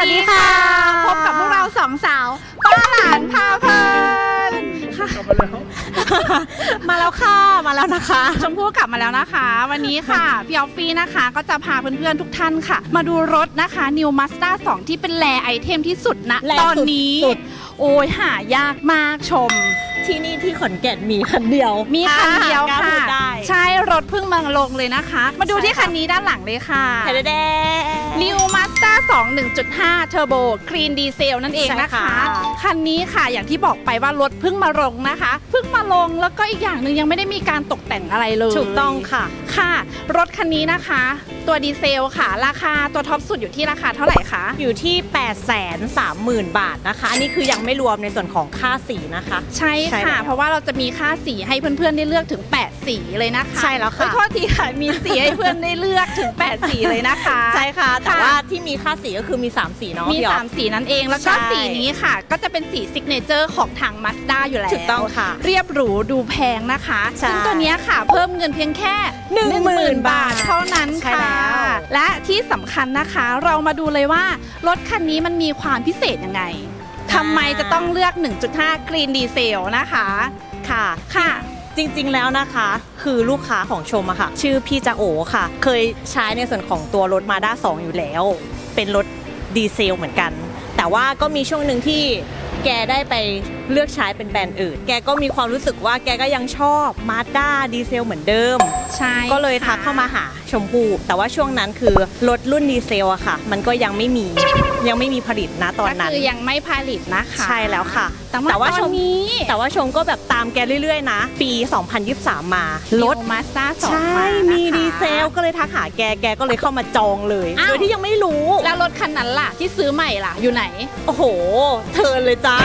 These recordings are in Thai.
วัสดีค่ะ พบกับพวกเราสองสาวป้าหลานพาเพลินค่ะมาแล้วค่ะมาแล้วนะคะ ชมพู่กลับมาแล้วนะคะ วันนี้ค่ะพี่ออฟฟี่นะคะก็จะพาเพื่อนๆทุกท่านค่ะ มาดูรถนะคะ New Mazda 2 ที่เป็นแรไอเทมที่สุดนะแรตอนนี้ สุด โอ้ยหายากมากชม ที่นี่ที่ขอนแก่นมีคันเดียวมีคันเดียวกล้าค่ะพูดได้ ใช่รถเพิ่งมาลงเลยนะคะ มาดูที่ใช่ค่ะคันนี้ด้านหลังเลยค่ะแท้แด New Mazda 2 1.5 Turbo Clean Diesel นั่นเองนะคะ ใช่ค่ะ คันนี้ค่ะอย่างที่บอกไปว่ารถเพิ่งมาลงนะคะ เพิ่งมาลงแล้วก็อีกอย่างหนึ่งยังไม่ได้มีการตกแต่งอะไรเลยถูกต้องค่ะ ค่ะ รถคันนี้นะคะ ตัวดีเซลค่ะ ราคาตัวท็อปสุดอยู่ที่ราคาเท่าไหร่คะ อยู่ที่ 8 3 0 0 0 0 บาทนะคะ อันนี้คือยังไม่รวมในส่วนของค่าสีนะคะ ใช่ใช่ค่ะ แล้วเพราะว่าเราจะมีค่าสีให้เพื่อนๆได้เลือกถึง 8 สีเลยนะคะใช่แล้วค่ะ เอ้ยโทษทีค่ะ มีสีให้เพื่อนได้เลือกถึง 8 สีเลยนะคะ ใช่ค่ะ แต่ค่ะว่าที่มีค่าสีก็คือมี 3 สีเนาะมี พี่อ๊อฟ3สีนั่นเอง แล้วก็ใช่สีนี้ค่ะ ก็จะเป็นสีซิกเนเจอร์ของทาง Mazda อยู่แล้วถูกต้องค่ะเรียบหรูดูแพงนะคะใช่ซึ่งตัวเนี้ยค่ะ เพิ่มเงินเพียงแค่10,000 บาท เท่านั้นใช่ค่ะ แล้ว และที่สำคัญนะคะ เรามาดูเลยว่ารถคันนี้มันมีความพิเศษยังไงทำไมจะต้องเลือก 1.5 Green Diesel นะคะ ค่ะ ค่ะ จริงๆแล้วนะคะ คือลูกค้าของชมอะค่ะ ชื่อพี่จาโอค่ะ เคยใช้ในส่วนของตัวรถมาด้า2 อยู่แล้ว เป็นรถดีเซลเหมือนกัน แต่ว่าก็มีช่วงหนึ่งที่แกได้ไป เลือกใช้เป็นแบรนด์อื่น แกก็มีความรู้สึกว่าแกก็ยังชอบมาด้าดีเซลเหมือนเดิม ใช่ก็เลยทักค่ะเข้ามาหาชมพู่แต่ว่าช่วงนั้นคือรถรุ่นดีเซลอะค่ะ มันก็ยังไม่มียังไม่มีผลิตนะตอนนั้นก็คือยังไม่ผลิตนะคะใช่แล้วค่ะ แต่ว่าแต่ว่าตชอนมนี้แต่ว่าชมก็แบบตามแกเรื่อยๆนะ ปี 2023 มาลดมาสด้าสองใช่มานะคะมีดีเซลก็เลยทักหาแกแกก็เลยเข้ามาจองเลยอ้าวโดยที่ยังไม่รู้แล้วรถคันนั้นล่ะที่ซื้อใหม่ล่ะอยู่ไหน โอ้โหเทิร์นเลยจ้า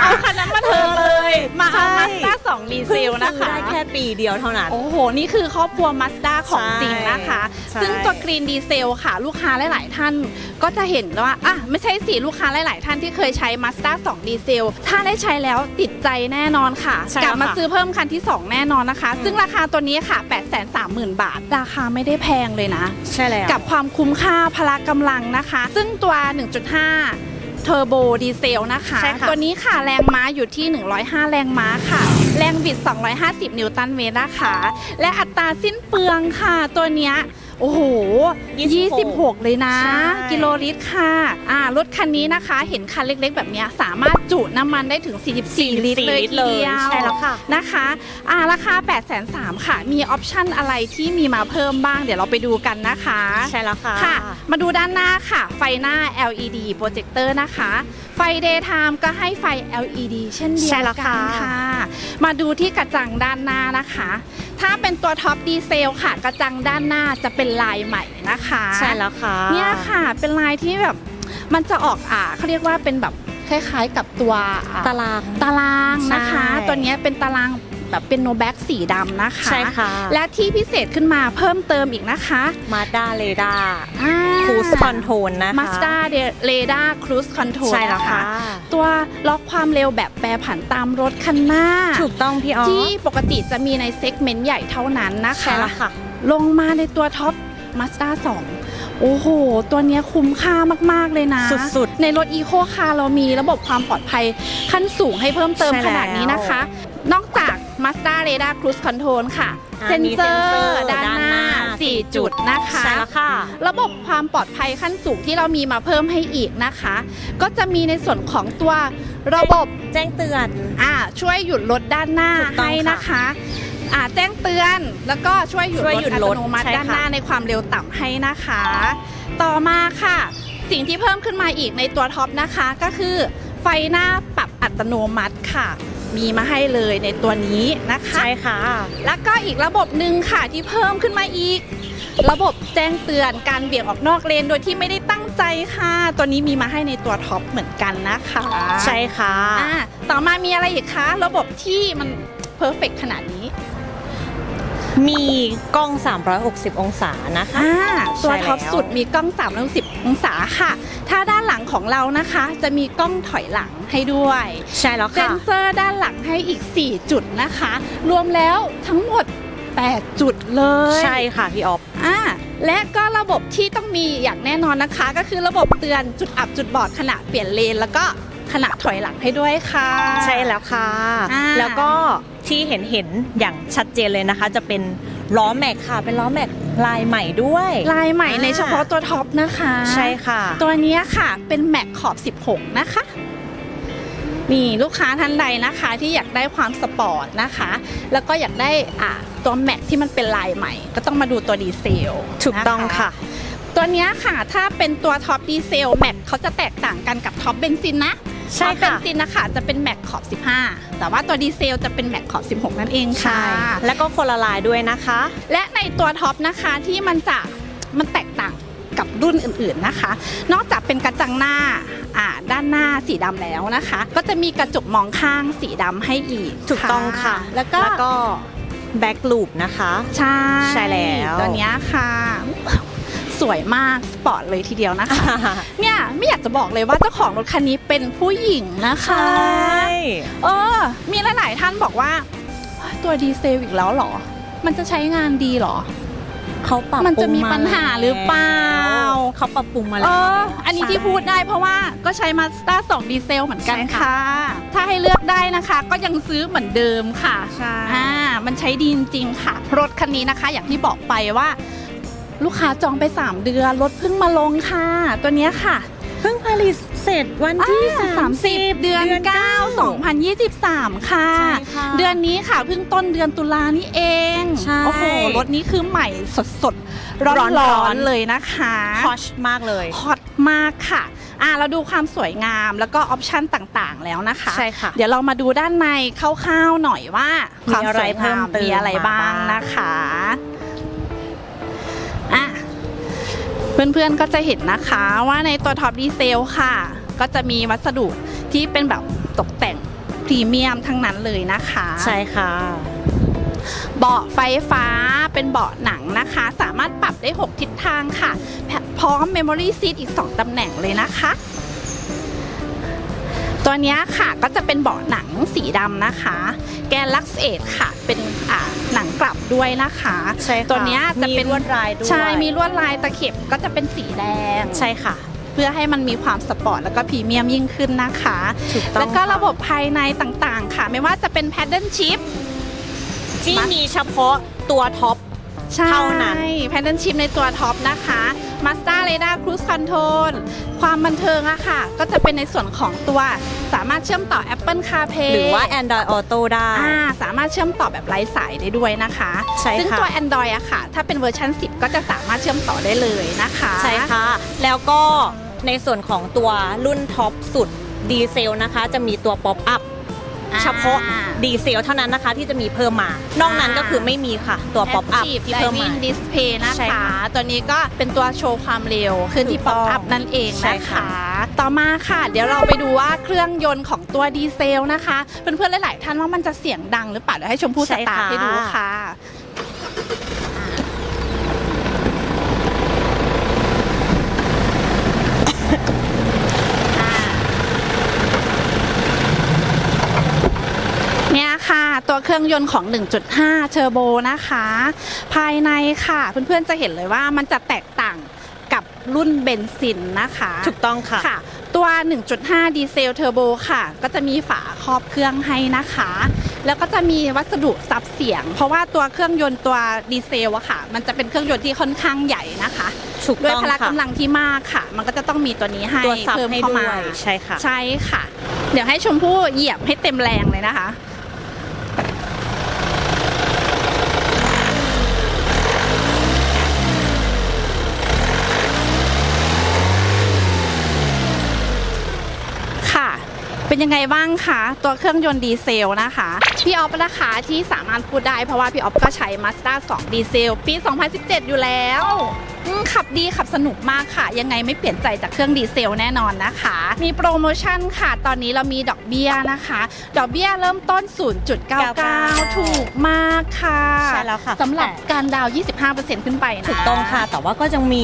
เอาคันนั้นมาเทิร์นเลย มาเอามาสด้าสองดีเซลนะคะ ได้แค่ปีเดียวเท่านั้น โอ้โห นี่คือครอบครัวมาสด้าของจริงนะคะ ใช่ ซึ่งตัวกรีนดีเซลค่ะ ลูกค้าหลาย ๆ ท่านก็จะเห็นว่าอะไม่ใช่สิลูกค้าหลาย ๆ ท่านที่เคยใช้มาสด้า2ดีเซลถ้าได้ใช้แล้วติดใจแน่นอนค่ะ ใช่กลับมาค่ะ ซื้อเพิ่มคันที่ 2 แน่นอนนะคะ ซึ่งราคาตัวนี้ค่ะ 830,000 บาท ราคาไม่ได้แพงเลยนะ ใช่แล้ว กับความคุ้มค่าพละกำลังนะคะ ซึ่งตัว 1.5 เทอร์โบดีเซลนะคะ ใช่ค่ะ ตัวนี้ค่ะแรงม้าอยู่ที่ 105 แรงม้าค่ะ แรงบิด 250 นิวตันเมตรนะคะ และอัตราสิ้นเปลืองค่ะ ตัวเนี้ย โอ้โห 26 เลยนะใช่กิโลลิตรค่ะอ่ารถคันนี้นะคะ เห็นคันเล็กๆ แบบเนี้ยสามารถจุน้ำมันได้ถึง 44 ลิตรเลยทีเดียวใช่แล้วค่ะนะคะอ่าราคา 8 3 0 0 0ค่ะ มีออปชั่นอะไรที่มีมาเพิ่มบ้าง เดี๋ยวเราไปดูกันนะคะ ใช่แล้วค่ะค่ะ มาดูด้านหน้าค่ะ ไฟหน้า LED โปรเจคเตอร์นะคะ ไฟ daytime ก็ให้ไฟ LED เช่นเดียวใช่แล้วกัค่ะนค่ะมาดูที่กระจังด้านหน้านะคะ ถ้าเป็นตัวท็อปดีเซลค่ะ กระจังด้านหน้าจะเป็นลายใหม่นะคะใช่แล้วค่ะเนี่ยค่ะเป็นลายที่แบบมันจะออกอ่าเขาเรียกว่าเป็นแบบคล้ายๆกับตัวอ่าตารางตารางนะคะใช่ตัวเนี้ยเป็นตาราง แบบเป็นโนแบ็กสีดำนะคะ ใช่ค่ะ และที่พิเศษขึ้นมาเพิ่มเติมอีกนะคะมาด้าเรดาอ่าครูสคอนโทรลนะคะ Mazda Radar Cruise Control ใช่แล้วนะค่ะ ตัวล็อกความเร็วแบบแปรผันตามรถคันหน้า ถูกต้องพี่ออฟที่ปกติจะมีในเซกเมนต์ใหญ่เท่านั้นนะคะใช่แล้วค่ะ ลงมาในตัวท็อป Mazda 2โอ้โห ตัวเนี้ยคุ้มค่ามาก ๆ เลยนะ สุดในรถ Eco Car เรามีระบบความปลอดภัยขั้นสูงให้เพิ่มเติมใช่ขนาดนี้นะคะ นอกจาก Mazda Radar Cruise Control ค่ะ อ่าเซ็นมีเซอเซ็นเซอร์ร์ด้านหน้า ด้านหน้า4จุดนะคะ ใช่แล้วค่ะ ระบบความปลอดภัยขั้นสูงที่เรามีมาเพิ่มให้อีกนะคะ ก็จะมีในส่วนของตัวระบบ แจ้งเตือน อ่าช่วยหยุดรถด้านหน้าถูกต้องให้นะคะอ่าแจ้งเตือนแล้วก็ช่วยหยุดช่วยรหยุถดอัรตถโนมัติใช่ด้านหค่ะน้าในความเร็วต่ำให้นะคะ ต่อมาค่ะ สิ่งที่เพิ่มขึ้นมาอีกในตัวท็อปนะคะ ก็คือไฟหน้าปรับอัตโนมัติค่ะ มีมาให้เลยในตัวนี้นะคะใช่ค่ะ แล้วก็อีกระบบหนึ่งค่ะที่เพิ่มขึ้นมาอีก ระบบแจ้งเตือนการเบี่ยงออกนอกเลนโดยที่ไม่ได้ตั้งใจค่ะ ตัวนี้มีมาให้ในตัวท็อปเหมือนกันนะคะใช่ค่ะอ่าต่อมามีอะไรอีกคะระบบที่มันเพอร์เฟกขนาดนี้ มีกล้อง 360 องศานะคะ อ่าตัวใช่แล้วท็อปสุดมีกล้อง 360 องศาค่ะ ถ้าด้านหลังของเรานะคะ จะมีกล้องถอยหลังให้ด้วย ใช่แล้วเซ็ค่ะ นเซอร์ด้านหลังให้อีก 4 จุดนะคะ รวมแล้วทั้งหมด 8 จุดเลยใช่ค่ะพี่ออฟ อ่าและก็ระบบที่ต้องมีอย่างแน่นอนนะคะ ก็คือระบบเตือนจุดอับจุดบอดขณะเปลี่ยนเลน แล้วก็ ขณะถอยหลังให้ด้วยค่ะ ใช่แล้วค่ะอ่าแล้วก็ที่เห็นเห็นๆอย่างชัดเจนเลยนะคะ จะเป็นล้อแม็กค่ะ เป็นล้อแม็กลายใหม่ด้วย ลายใหม่ในอ่าเฉพาะตัวท็อปนะคะ ใช่ค่ะ ตัวเนี้ยค่ะเป็นแม็กขอบ 16 นะคะนี่ลูกค้าท่านใดนะคะที่อยากได้ความสปอร์ตนะคะ แล้วก็อยากได้อ่าตัวแม็กที่มันเป็นลายใหม่ ก็ต้องมาดูตัวดีเซลถูกต้องนค่ะ ตัวเนี้ยค่ะถ้าเป็นตัวท็อปดีเซลแม็กเขาจะแตกต่างกันกับท็อปเบนซินนะใช่ท็อปเบค่ะนซินนะคะจะเป็นแม็กขอบ 15 แต่ว่าตัวดีเซลจะเป็นแม็กขอบ 16 นั่นเองค่ะใช่แล้วก็คนละลายด้วยนะคะ และในตัวท็อปนะคะที่มันจะมันแตกต่างกับรุ่นอื่นๆนะคะ นอกจากเป็นกระจังหน้าอ่าด้านหน้าสีดำแล้วนะคะ ก็จะมีกระจกมองข้างสีดำให้อีกถูกต้องค่ะแล้วก็แล้วก็แบ็กลูปนะคะ ใช่ใช่แล้วตัวเนี้ยค่ะ สวยมากสปอร์ตเลยทีเดียวนะคะ เนี่ยไม่อยากจะบอกเลยว่าเจ้าของรถคันนี้เป็นผู้หญิงนะคะใช่เออ มีหลายๆท่านบอกว่า ตัวดีเซลอีกแล้วเหรอ มันจะใช้งานดีเหรอเขาปรับมันจะมีปรุงปัญหาหรือเปล่าเขาปรับปรุงมาเอแล้วออันนี้ที่พูดได้เพราะว่าก็ใช้มาส d a 2ดีเซลเหมือนกันใช่ค่ะค่ะ ถ้าให้เลือกได้นะคะ ก็ยังซื้อเหมือนเดิมค่ะ ใช่ อ่า มันใช้ดีจริงๆค่ะ รถคันนี้นะคะ อย่างที่บอกไปว่า ลูกค้าจองไป 3 เดือนรถเพิ่งมาลงค่ะ ตัวเนี้ยค่ะเพิ่งผลิตเสร็จวันที่ อ่า30 เดือน 9 2023 ค่ะ ใช่ค่ะเดือนนี้ค่ะเพิ่งต้นเดือนตุลานี่เองใช่ โอ้โหรถนี้คือใหม่สดๆร้ร้ออนนๆๆเลยนะคะฮอชมากเลย ฮอตมากค่ะอ่าเราดูความสวยงามแล้วก็ออปชันต่างๆแล้วนะคะ ใช่ค่ะ เดี๋ยวเรามาดูด้านในคร่าวๆหน่อยว่ามีความอะไรสวยงามเพิ่มเติมมีอะไรบ้างมาบ้างนะคะอะ เพื่อนๆก็จะเห็นนะคะว่าในตัวท็อปดีเซลค่ะ ก็จะมีวัสดุที่เป็นแบบตกแต่งพรีเมียมทั้งนั้นเลยนะคะ ใช่ค่ะ เบาะไฟฟ้าเป็นเบาะหนังนะคะ สามารถปรับได้ 6 ทิศทางค่ะ พร้อม Memory Seat อีก 2ตำแหน่งเลยนะคะ ตัวเนี้ยค่ะก็จะเป็นเบาะหนังสีดำนะคะ แกนลักซ์เอค่ะ เป็นอ่าหนังกลับด้วยนะคะใช่ค่ะตัวเนี้ยจะเป็นมีลวดลายด้วยใช่มีลวดลายตะเข็บก็จะเป็นสีแดงใช่ค่ะ เพื่อให้มันมีความสปอร์ตแล้วก็พรีเมียมยิ่งขึ้นนะคะถูกต้องแล้วก็ค่ระบบภายในต่างๆ ค่ะ ไม่ว่าจะเป็น Paddle Shift ที่มีเฉพาะตัวท็อปใช่เท่านั้นแพนเดิลชิพในตัวท็อปนะคะ Mazda Radar Cruise Control ความบันเทิงอะค่ะ ก็จะเป็นในส่วนของตัวสามารถเชื่อมต่อ Apple CarPlay หรือว่า Android Auto ได้ อ่าสามารถเชื่อมต่อแบบไร้สายได้ด้วยนะคะ ใช่ค่ะ ซึ่งตัว Android อะค่ะ ถ้าเป็นเวอร์ชัน10 ก็จะสามารถเชื่อมต่อได้เลยนะคะใช่ค่ะ แล้วก็ในส่วนของตัวรุ่นท็อปสุดดีเซลนะคะ จะมีตัวป๊อปอัพอ่ เฉพาะดีเซลเท่านั้นนะคะที่จะมีเพิ่มมา นอกนั้นก็คือไม่มีค่ะ ตัวป๊อปอัพ Active ที่เพิ่มมา Driving Display นะใช่คะค่ะตัวนี้ก็เป็นตัวโชว์ความเร็วขึ้นที่ถูกป๊ต้อองปอัพนั่นเองใช่นะค่ะคะต่อมาค่ะ เดี๋ยวเราไปดูว่าเครื่องยนต์ของตัวดีเซลนะคะเพื่อนๆหลายๆท่านว่ามันจะเสียงดังหรือเปล่าเดี๋ยวให้ชมพู่สตาร์ทให้ดูค่ะ เนี่ยค่ะ ตัว เครื่องยนต์ของ 1.5 เทอร์โบนะคะ ภายในค่ะ เพื่อนๆจะเห็นเลยว่ามันจะแตกต่างกับรุ่นเบนซินนะคะ ถูกต้องค่ะค่ะตัว 1.5 ดีเซลเทอร์โบค่ะ ก็จะมีฝาครอบเครื่องให้นะคะ แล้วก็จะมีวัสดุซับเสียง เพราะว่าตัวเครื่องยนต์ตัวดีเซลอะค่ะ มันจะเป็นเครื่องยนต์ที่ค่อนข้างใหญ่นะคะถูกด้วยต้องพละค่ะกำลังที่มากค่ะ มันก็จะต้องมีตัวนี้ให้ตัวซับเพิ่มให้เข้าด้มาวยใช่ค่ะ ใช่ค่ะ เดี๋ยวให้ชมพู่เหยียบให้เต็มแรงเลยนะคะค่ะ เป็นยังไงบ้างคะตัวเครื่องยนต์ดีเซลนะคะ พี่ออฟนะคะที่สามารถพูดได้เพราะว่าพี่ออฟก็ใช้ Mazda 2 ดีเซล ปี 2017 อยู่แล้วอืมขับดีขับสนุกมากค่ะ ยังไงไม่เปลี่ยนใจจากเครื่องดีเซลแน่นอนนะคะ มีโปรโมชั่นค่ะ ตอนนี้เรามีดอกเบี้ยนะคะ ดอกเบี้ยเริ่มต้น 0.99 ถูกมากค่ะ ใช่แล้วค่ะสำหรับการดาวน์25%ขึ้นไปนะถูกต้องค่ะ แต่ว่าก็ยังมี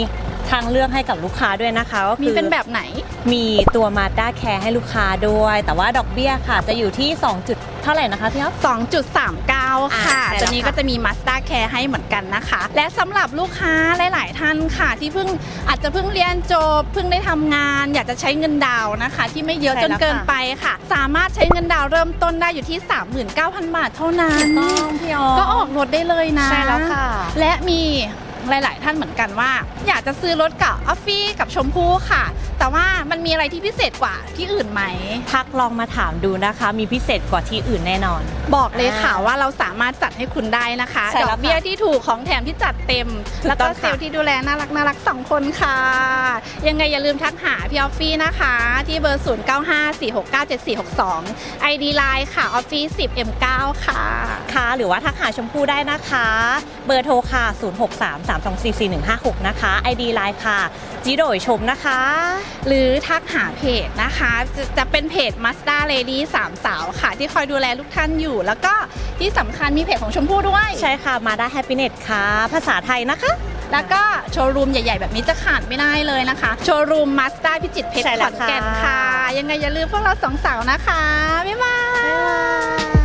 ทางเลือกให้กับลูกค้าด้วยนะคะก็มีคือ เป็นแบบไหน มีตัว Mazda Care ให้ลูกค้าด้วย แต่ว่าดอกเบี้ยค่ะ จะอยู่ที่ 2 จุดเท่าไหร่นะคะพี่อ๊อฟ 2.39 ค่ะ อ่าใช่แล้ว ตัวนี้ค่ะก็จะมี Mazda Care ให้เหมือนกันนะคะ และสำหรับลูกค้าหลาย ๆ ท่านค่ะ ที่เพิ่งอาจจะเพิ่งเรียนจบ เพิ่งได้ทำงาน อยากจะใช้เงินดาวน์นะคะ ที่ไม่เยอะจนเกินไปค่ะ สามารถใช้เงินดาวน์เริ่มต้นได้อยู่ที่ 39,000 บาทเท่านั้น ต้องพี่อ๊อฟก็ออกรถได้เลยนะใช่แล้วค่ะและมี หลาย ๆ ท่านเหมือนกันว่า อยากจะซื้อรถกับออฟฟี่กับชมพู่ค่ะ แต่ว่ามันมีอะไรที่พิเศษกว่าที่อื่นไหม ทักลองมาถามดูนะคะ มีพิเศษกว่าที่อื่นแน่นอน บอกเลยค่ะอ่าว่าเราสามารถจัดให้คุณได้นะคะใช่ดแล้อวกค่ะเบี้ยที่ถูกของแถมที่จัดเต็ม ถูกแล้วต้ก็องเซค่ะลล์ที่ดูแลน่ารักน่ารักสองคนค่ะ ยังไงอย่าลืมทักหาพี่ออฟฟี่นะคะ ที่เบอร์ 0954697462 ID Line ค่ะออฟฟี่ 10M9 ค่ะ ค่ะหรือว่าทักหาชมพู่ได้นะคะ เบอร์โทรค่ะ 0633244156 นะคะ ID ไลน์ค่ะจีโดยชมนะคะหรือทักหาเพจนะคะจะจะเป็นเพจ Mazda Lady สามสาวค่ะ ที่คอยดูแลทุกท่านอยู่ แล้วก็ที่สำคัญมีเพจของชมพู่ด้วย ใช่ค่ะมาได้แฮปปี้เน็ตค่ะ ภาษาไทยนะคะ แล้วก็โชว์รูมใหญ่ ๆ แบบนี้จะขาดไม่ได้เลยนะคะ โชว์รูม Mazda พิจิตรเพชรใช่ขแล้อวนแก่นค่ะค่ะ ยังไงอย่าลืมพวกเราสองสาวนะคะ บ๊ายบายบ๊ายบาย